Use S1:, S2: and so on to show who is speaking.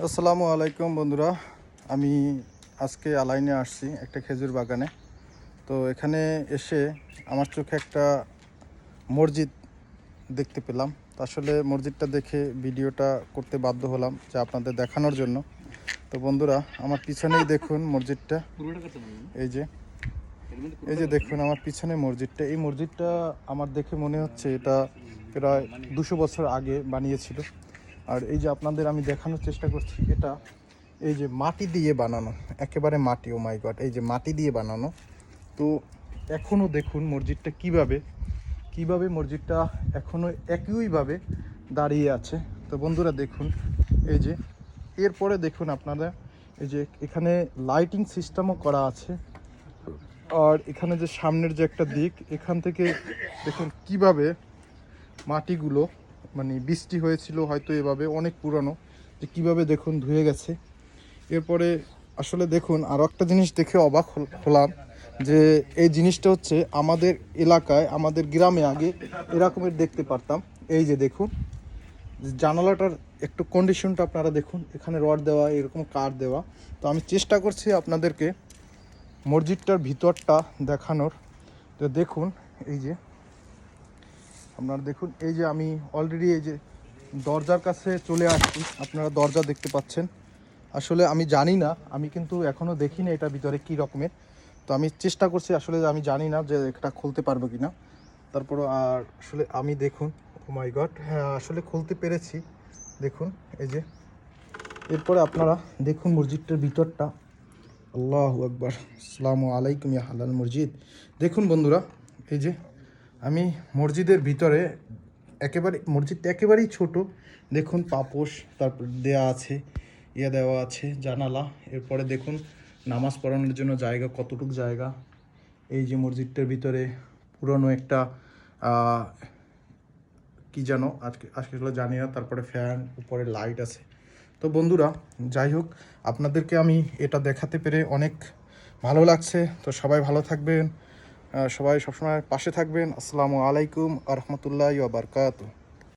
S1: আসসালামু আলাইকুম বন্ধুরা। আমি আজকে আলাইনে আসছি একটা খেজুর বাগানে। তো এখানে এসে আমার চোখে একটা মসজিদ দেখতে পেলাম। আসলে মসজিদটা দেখে ভিডিওটা করতে বাধ্য হলাম যে আপনাদের দেখানোর জন্য। তো বন্ধুরা, আমার পিছনেই দেখুন মসজিদটা। এই যে এই যে দেখুন আমার পিছনে মসজিদটা। এই মসজিদটা আমার দেখে মনে হচ্ছে এটা প্রায় দুশো বছর আগে বানিয়েছিল। আর এই যে আপনাদের আমি দেখানোর চেষ্টা করছি, এটা এই যে মাটি দিয়ে বানানো, একেবারে মাটি ও মাই গড এই যে মাটি দিয়ে বানানো। তো এখনও দেখুন মসজিদটা কীভাবে কীভাবে মসজিদটা এখনও একইভাবে দাঁড়িয়ে আছে। তো বন্ধুরা দেখুন, এই যে এরপরে দেখুন আপনারা, এই যে এখানে লাইটিং সিস্টেমও করা আছে। আর এখানে যে সামনের যে একটা দিক, এখান থেকে দেখুন কীভাবে মাটিগুলো মানে বৃষ্টি হয়েছিল হয়তো এভাবে, অনেক পুরানো। যে কীভাবে দেখুন, ধুয়ে গেছে। এরপরে আসলে দেখুন আরও একটা জিনিস দেখে অবাক হল- হলাম যে এই জিনিসটা হচ্ছে আমাদের এলাকায়, আমাদের গ্রামে আগে এরকমের দেখতে পারতাম। এই যে দেখুন, জানালাটার একটু কন্ডিশনটা আপনারা দেখুন, এখানে রড দেওয়া, এরকম কাঠ দেওয়া। তো আমি চেষ্টা করছি আপনাদেরকে মসজিদটার ভিতরটা দেখানোর। তো দেখুন, এই যে আপনারা দেখুন, এই যে আমি অলরেডি এই যে দরজার কাছে চলে আসছি, আপনারা দরজা দেখতে পাচ্ছেন। আসলে আমি জানি না, আমি কিন্তু এখনও দেখিনি এটা ভিতরে কী রকমের। তো আমি চেষ্টা করছি আসলে আমি জানি না যে এটা খুলতে পারব কি না তারপর আর আসলে আমি দেখুন মাই গড হ্যাঁ আসলে খুলতে পেরেছি। দেখুন, এই যে। এরপরে আপনারা দেখুন মসজিদটার ভিতরটা। আল্লাহ আকবার, আসসালামু আলাইকুম ইয়া হালাল মসজিদ। দেখুন বন্ধুরা, এই যে আমি মসজিদের ভিতরে একেবারে, মসজিদটা একেবারেই ছোট। দেখুন পাপোশ, তারপর দেয়া আছে, ইয়া দেওয়া আছে, জানালা। এরপরে দেখুন নামাজ পড়ানোর জন্য জায়গা, কতটুকু জায়গা। এই যে মসজিদটার ভিতরে পুরনো একটা কি জানো আজকে আজকে জানি না, তারপরে ফ্যান, উপরে লাইট আছে। তো বন্ধুরা, যাই হোক, আপনাদেরকে আমি এটা দেখাতে পেরে অনেক ভালো লাগছে। তো সবাই ভালো থাকবেন। সবাই সবসময় পাশে থাকবেন। আসসালামু আলাইকুম আ রহমতুল্লাহ বারকাত